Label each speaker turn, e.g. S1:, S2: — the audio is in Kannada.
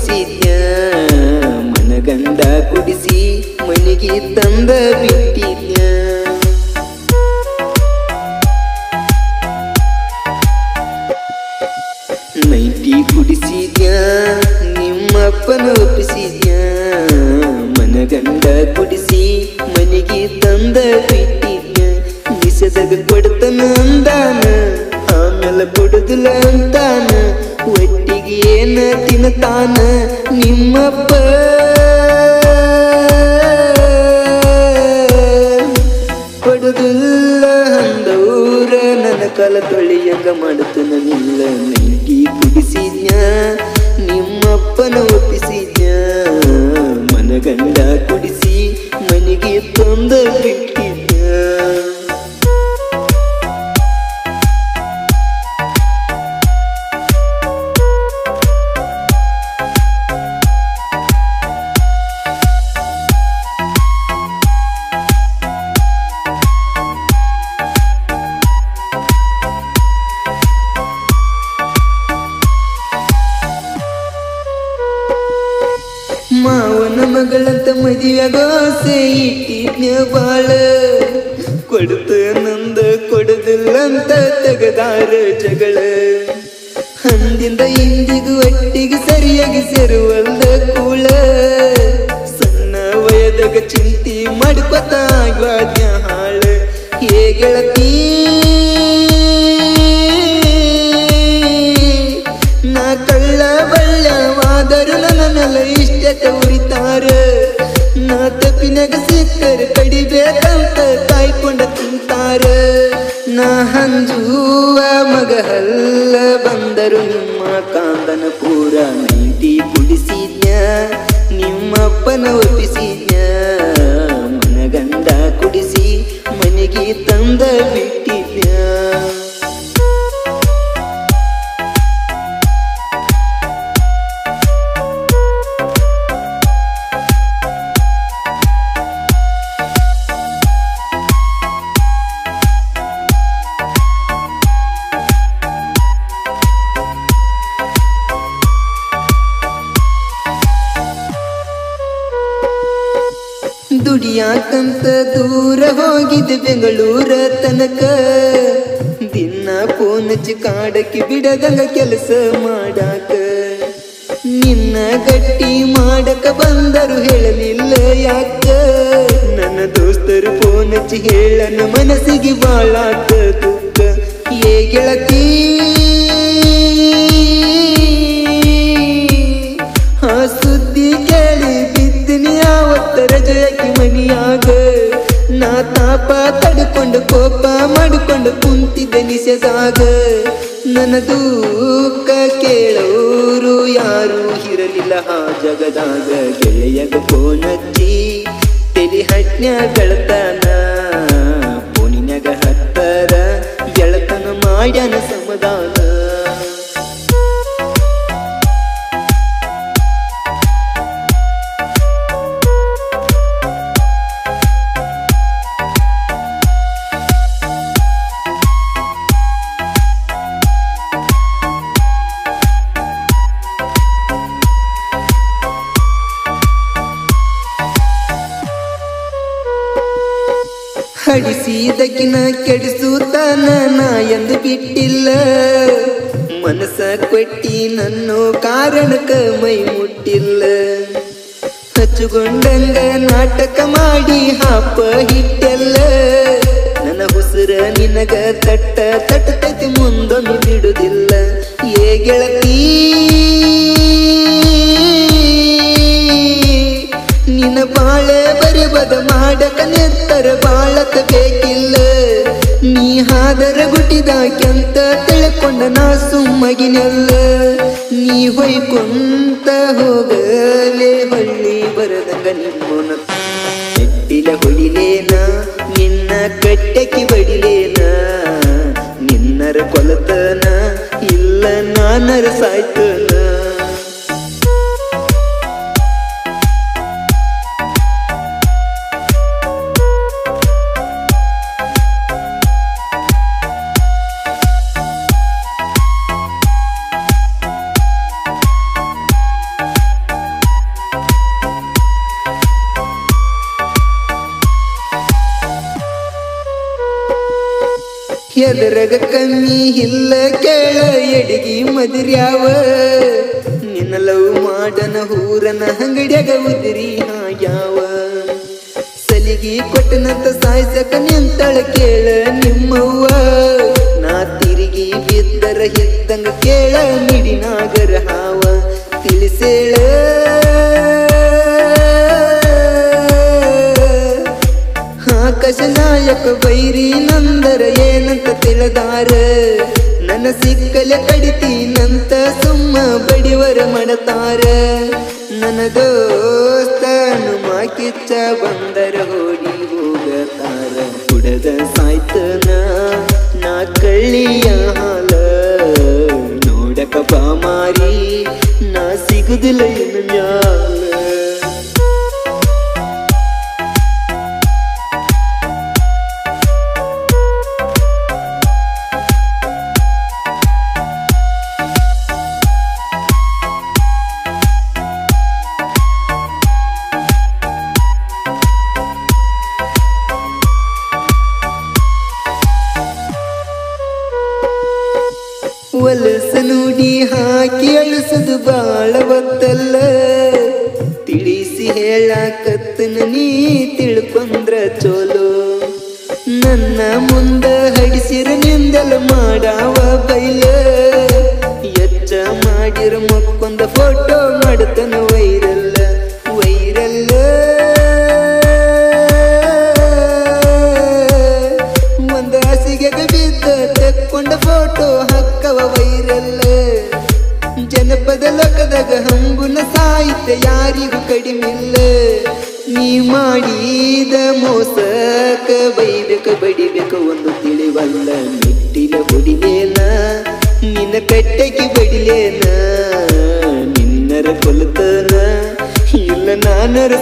S1: ಕುಡಿಸಿದ್ಯ ಮನಗಂದ ಕುಡಿಸಿ ಮನೆಗೆ ತಂದ ಬಿಟ್ಟಿದ್ಯ ನೈಟಿ ಕುಡಿಸಿದ್ಯ, ನಿಮ್ಮಪ್ಪನ ಒಪ್ಪಿಸಿದ್ಯ. ಮನಗಂದ ಕುಡಿಸಿ ಮನೆಗೆ ತಂದ ಬಿಟ್ಟಿದ್ಯ ನಿಸದಾಗ ಕೊಡ್ತಾನ ಅಂದಾನ, ಆಮೇಲೆ ಕೊಡುದಿಲ್ಲ ಅಂತಾನ. ಒಟ್ಟಿಗೆ ಏನ ತಿನ್ನತಾನ ನಿಮ್ಮಪ್ಪ ಕೊಡುದಿಲ್ಲ ಅಂದವ್ರ ನನ್ನ ಕಾಲ ತೊಳಿಯಂಗ ಮಾಡುತ್ತನ ನಿಲ್ಲ ಮಾವನ ಮಗಳಂತ ಮದುವೆಗೋಸೆ ಇಟ್ಟಿದ್ನ ಬಾಳ. ಕೊಡುತ್ತ ನಂದ ಕೊಡದಿಲ್ಲಂತ ತೆಗದಾರ ಜಗಳ. ಅಂದಿಂದ ಇಂದಿಗೂ ಒಟ್ಟಿಗೆ ಸರಿಯಾಗಿ ಸೇರುವಲ್ದ ಕೂಳ. ಸಣ್ಣ ವಯದಾಗ ಚಿಂತಿ ಮಾಡ್ಕೊತಾಗ್ವಾದ್ಯ ಹಾಳ. ಹೇ ಗೆಳತಿ, ನಾ ಕಳ್ಳ ಬಳ್ಳವಾದರೂ ನನ್ನ ಇಷ್ಟಕ ಉರಿತಾರ ನಾ ತಪ್ಪಿನಾಗ ಸಿಕ್ಕರ ಕಡಿಬೇಕಂತ ಕಾಯ್ಕೊಂಡ ತಿಂತಾರ ನಾ ಹಂಜುವ ಮಗ ಬಂದರು ನಿಮ್ಮ ಕಾಂದನ ಪೂರ ನೀತಿ ಕುಡಿಸಿದ್ಯ ನಿಮ್ಮಪ್ಪನ ಒಪ್ಪಿಸಿದ್ಯ ಮನಗಂಡ ಕುಡಿಸಿ ಮನೆಗೆ ತಂದ ಬಿಟ್ಟಿದ್ಯ ದುಡಿಯಾಕಂತ ದೂರ ಹೋಗಿದ್ದೆ ಬೆಂಗಳೂರ ತನಕ. ದಿನ ಹಚ್ಚಿ ಕಾಡಕ್ಕೆ ಬಿಡದಂಗ ಕೆಲಸ ಮಾಡಾಕ. ನಿನ್ನ ಗಟ್ಟಿ ಮಾಡಕ ಬಂದರು ಹೇಳಲಿಲ್ಲ ಯಾಕ? ನನ್ನ ದೋಸ್ತರು ಫೋನ್ ಹಚ್ಚಿ ಹೇಳನ ಮನಸ್ಸಿಗೆ ಬಾಳಾಕ ದುಃಖ. ಏ ಗೆಳತಿ ನಿಸೆದಾಗ ನನ್ನ ದುಃಖ ಕೇಳೋರು ಯಾರು ಇರಲಿಲ್ಲ ಆ ಜಗದಾಗ. ಗೆಳೆಯಗ ಫೋನಚ್ಚಿ ತೆಲಿ ಹಟ್ನ್ಯ ಬೆಳತನ ಫೋನಿನಾಗ ಹತ್ತರ ಗೆಳತನ ಮಾಡ್ಯಾನ ಸಮಾಧಾನ ಹಡಿಸಿದಕ್ಕಿನ ಕೆಡಿಸುತ್ತಾನ ನಾ ಎಂದು ಬಿಟ್ಟಿಲ್ಲ. ಮನಸ ಕೊಟ್ಟಿ ನನ್ನ ಕಾರಣಕ್ಕ ಮೈ ಮುಟ್ಟಿಲ್ಲ. ಹಚ್ಚುಗೊಂಡಂಗ ನಾಟಕ ಮಾಡಿ ಹಾಪ ಹಿಟ್ಟೆಲ್ಲ. ನನ್ನ ಉಸಿರ ನಿನಗ ತಟ್ಟ ತಟ್ಟತೈತಿ ಮುಂದೊಮ್ಮೆ ಬಿಡುದಿಲ್ಲ. ಏ ಗೆಳತಿ ಬರಬದ ಮಾಡಕ ನೆತ್ತರ ಬಾಳಕ ಬೇಕಿಲ್ಲ. ನೀ ಹಾದರ ಗುಟಿದಾಕ್ಯಂತ ತಿಳ್ಕೊಂಡ ನಾ ಸುಮ್ಮಗಿನಲ್ಲ. ನೀ ಹೊಯ್ಕೊಂತ ಹೋಗಲೇ ಹೊಳ್ಳಿ ಬರದಂಗ ನಿಮ್ಮನ. ನೆಟ್ಟಿಲ ಹೊಡಿಲೇನ ನಿನ್ನ ಕಟ್ಟೆಕಿ ಬಡಿಲೇನ. ನಿನ್ನರ ಕೊಲತನ ಇಲ್ಲ ನಾನರ ಸಾಯ್ತನ. ಎದರಗ ಕಮ್ಮಿ ಇಲ್ಲ ಕೇಳ, ಎಡಗಿ ಮದಿರ್ಯಾವ. ನಿನ್ನ ಲವ್ ಮಾಡನ ಹೂರನ ಅಂಗಡಿಯಾಗ ಉದಿರಿ ಯಾವ ಸಲಿಗಿ ಕೊಟ್ಟನಂತ ಸಾಯ್ಸಕ ನಿಂತಳ ಕೇಳ ನಿಮ್ಮವ್ವ. ನಾ ತಿರುಗಿ ಬಿದ್ದರ ಹಿದ್ದಂಗ ಕೇಳ ಮಿಡಿನಾಗರ ಹಾವ. ತಿಳಿಸೇಳ. ಆಕಾಶ ನಾಯಕ ಬೈರಿ ನಂದರ ತಿಳಿದಾರ ನನ್ನ ಸಿಕ್ಕಲೆ ಕಡಿತೀನಂತ ಸುಮ್ಮ ಬಡಿವರ ಮಾಡತಾರ. ನನ್ನ ದೋಸ್ತನು ಮಾಕಿಚ್ಚ ಬಂದರ ವಲಸ ನುಡಿ ಹಾಕಿ ಅಳಿಸದು ಬಾಳ ಒತ್ತಲ್ಲ ತಿಳಿಸಿ ಹೇಳಾಕತ್ತನ ನೀ ತಿಳ್ಕೊಂದ್ರ ಚೋಲೋ. ನನ್ನ ಮುಂದ ಹಡಿಸಿರ ನಿಂದಲ ಮಾಡಾವ ಬೈಲ. ಎಚ್ಚ ಮಾಡಿರ ಮಕ್ಕೊಂದ ಫೋಟೋ ಮಾಡ್ತನ ಸಾಹಿತ್ಯ ಯಾರಿಗೂ ಕಡಿಮಿಲ್ಲ ನೀ ಮಾಡಿದ ಮೋಸಕ ಬೈಬೇಕ, ಬಡಿಬೇಕ ಒಂದು ತಿಳಿವಲ್ಲ. ಮೆಟ್ಟಿಲ ಹೊಡಿಲೇನ ನಿನ್ನ ಕಟ್ಟೆಗೆ ಬಡಿಲೇನ. ನಿನ್ನರ ಕೊಲತನ ಇಲ್ಲ, ನಾನರ